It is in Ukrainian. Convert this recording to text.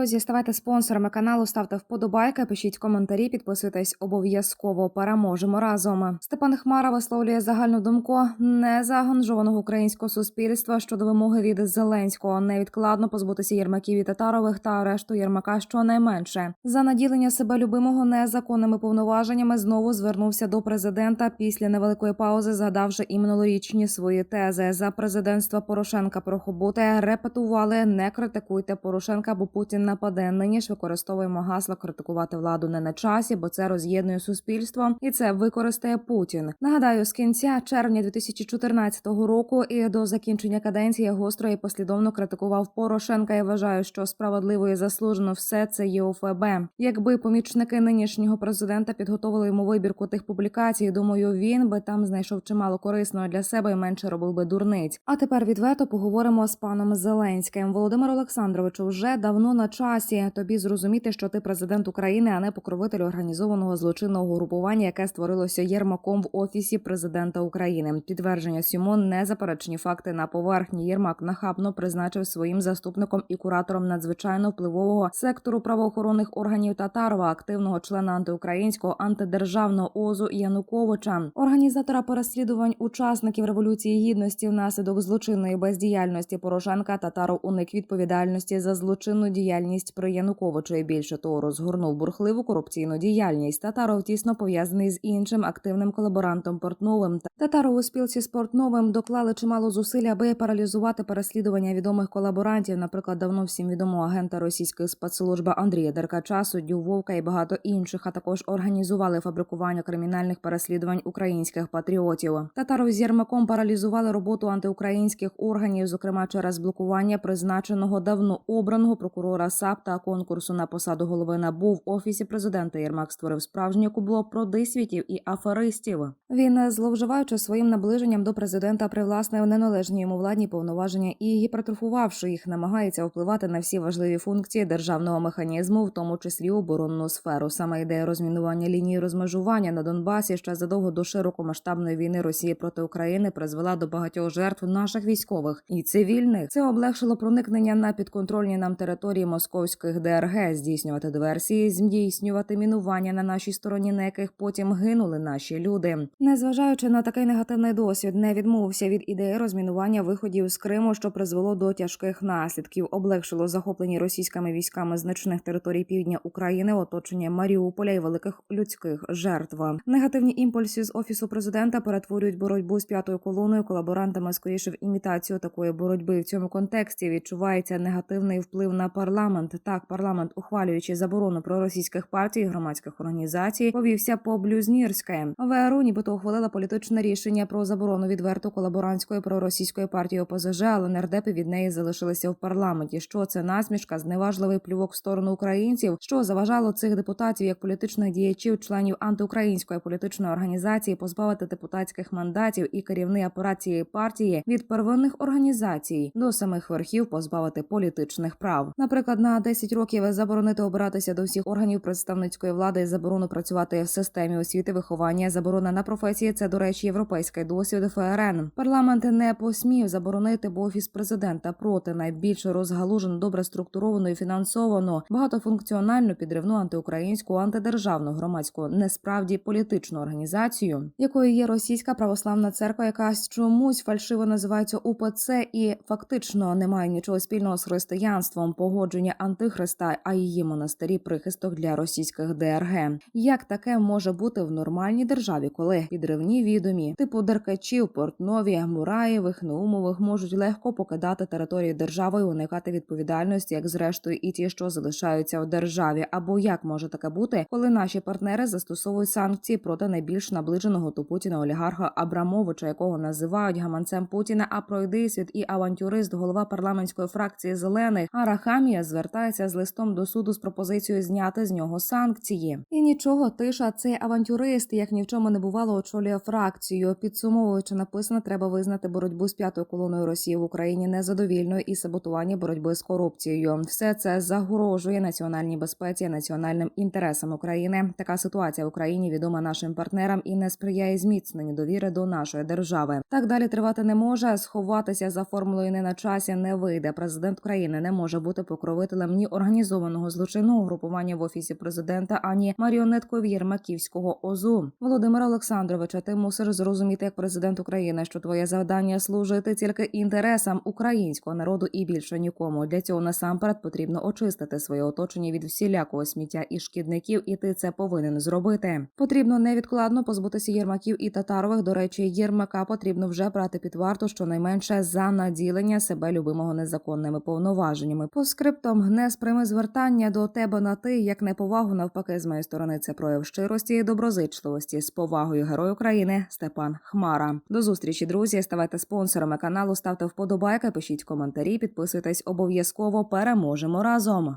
Друзі, ставайте спонсорами каналу, ставте вподобайки, пишіть коментарі, підписуйтесь обов'язково. Переможемо разом. Степан Хмара висловлює загальну думку незаангажованого українського суспільства щодо вимоги від Зеленського невідкладно позбутися Єрмаків і Татарових та арешту Єрмака щонайменше. За наділення себе любимого незаконними повноваженнями знову звернувся до президента після невеликої паузи, згадавши і минулорічні свої тези за президентства Порошенка Порохоботи репетували не критикуйте Порошенка, бо Путін нападе. Нині ж використовуємо гасло критикувати владу не на часі, бо це роз'єднує суспільство, і це використає Путін. Нагадаю, з кінця червня 2014 року і до закінчення каденції гостро і послідовно критикував Порошенка. і вважаю, що справедливо і заслужено все це є ОФБ. Якби помічники нинішнього президента підготовили йому вибірку тих публікацій, думаю, він би там знайшов чимало корисного для себе і менше робив би дурниць. А тепер відверто поговоримо з паном Зеленським. Володимир Олександровичу вже давно на часі. Тобі зрозуміти, що ти президент України, а не покровитель організованого злочинного групування, яке створилося Єрмаком в офісі президента України. Підтвердження сьому незаперечні факти на поверхні. Єрмак нахабно призначив своїм заступником і куратором надзвичайно впливового сектору правоохоронних органів Татарова, активного члена антиукраїнського антидержавного озу Януковича, організатора переслідувань учасників революції гідності внаслідок злочинної бездіяльності Порошенка Татаров уник відповідальності за злочинну діяльність при Януковичу і більше того розгорнув бурхливу корупційну діяльність. Татаров тісно пов'язаний з іншим активним колаборантом Портновим. Татаров у спілці з Портновим доклали чимало зусиль, аби паралізувати переслідування відомих колаборантів, наприклад, давно всім відомого агента російської спецслужби Андрія Деркача, суддю Вовка і багато інших, а також організували фабрикування кримінальних переслідувань українських патріотів. Татаров з Єрмаком паралізували роботу антиукраїнських органів, зокрема через блокування призначеного давно обраного прокурора САП та конкурсу на посаду голови НАБУ в офісі президента. Єрмак створив справжнє кубло продисвітів і аферистів. Він, зловживаючи своїм наближенням до президента, привласнив неналежні йому владні повноваження і гіпертрофувавши їх, намагається впливати на всі важливі функції державного механізму, в тому числі оборонну сферу. Саме ідея розмінування лінії розмежування на Донбасі ще задовго до широкомасштабної війни Росії проти України призвела до багатьох жертв наших військових і цивільних. Це облегшило проникнення на підконтрольні нам території московських ДРГ, здійснювати диверсії, здійснювати мінування на нашій стороні, на яких потім гинули наші люди. Незважаючи на такий негативний досвід, не відмовився від ідеї розмінування виходів з Криму, що призвело до тяжких наслідків, облегшило захоплені російськими військами значних територій півдня України, оточення Маріуполя і великих людських жертв. Негативні імпульси з офісу президента перетворюють боротьбу з п'ятою колоною колаборантами скоріше в імітацію такої боротьби. В цьому контексті відчувається негативний вплив на парламент. Так, парламент, ухвалюючи заборону проросійських партій і громадських організацій, повівся по блюзнірське. ВРУ нібито ухвалила політичне рішення про заборону відверту колаборантської проросійської партії ОПЗЖ, але нардепи від неї залишилися в парламенті. Що це насмішка, зневажливий плювок в сторону українців, що заважало цих депутатів як політичних діячів, членів антиукраїнської політичної організації позбавити депутатських мандатів і керівний апарат цієї партії від первинних організацій до самих верхів позбавити політичних прав. Наприклад, на 10 років заборонити обиратися до всіх органів представницької влади, заборону працювати в системі освіти, виховання, заборона на професії. Це до речі, європейський досвід ФРН. Парламент не посмів заборонити, бо офіс президента проти найбільш розгалужену, добре структуровану і фінансовану, багатофункціональну підривну антиукраїнську, антидержавну громадську, несправді політичну організацію, якою є російська православна церква, яка чомусь фальшиво називається УПЦ і фактично не має нічого спільного з християнством, погодження антихриста, а її монастирі прихисток для російських ДРГ. Як таке може бути в нормальній державі, коли підривні відомі, типу Деркачів, Портнові, Мураєвих, Наумових можуть легко покидати територію держави і уникати відповідальності, як зрештою і ті, що залишаються в державі, або як може таке бути, коли наші партнери застосовують санкції проти найбільш наближеного до Путіна олігарха Абрамовича, якого називають гаманцем Путіна, а пройдисвіт і авантюрист, голова парламентської фракції зелених Арахамія звертається з листом до суду з пропозицією зняти з нього санкції. І нічого, тиша цей авантюрист, як ні в чому не бувало, очолює фракцію. Підсумовуючи, написано, треба визнати боротьбу з п'ятою колоною Росії в Україні незадовільною і саботування боротьби з корупцією. Все це загрожує національній безпеці, національним інтересам України. Така ситуація в Україні відома нашим партнерам і не сприяє зміцненню довіри до нашої держави. Так далі тривати не може. Сховатися за формулою не на часі не вийде. Президент України не може бути покровителем сприятелем ні організованого злочинного групування в офісі президента, ані маріонеткою Єрмаківського ОЗУ. Володимира Олександровича, ти мусиш зрозуміти як президент України, що твоє завдання служити тільки інтересам українського народу і більше нікому. Для цього насамперед потрібно очистити своє оточення від всілякого сміття і шкідників, і ти це повинен зробити. Потрібно невідкладно позбутися Єрмаків і Татарових. До речі, Єрмака потрібно вже брати під варту щонайменше за наділення себе любимого незаконними повноваженнями. По скриптом гне сприйми звертання до тебе на ти як неповагу навпаки з моєї сторони. Це прояв щирості і доброзичливості з повагою Герой України Степан Хмара. До зустрічі, друзі. Ставайте спонсорами каналу, ставте вподобайки, пишіть коментарі, підписуйтесь обов'язково. Переможемо разом.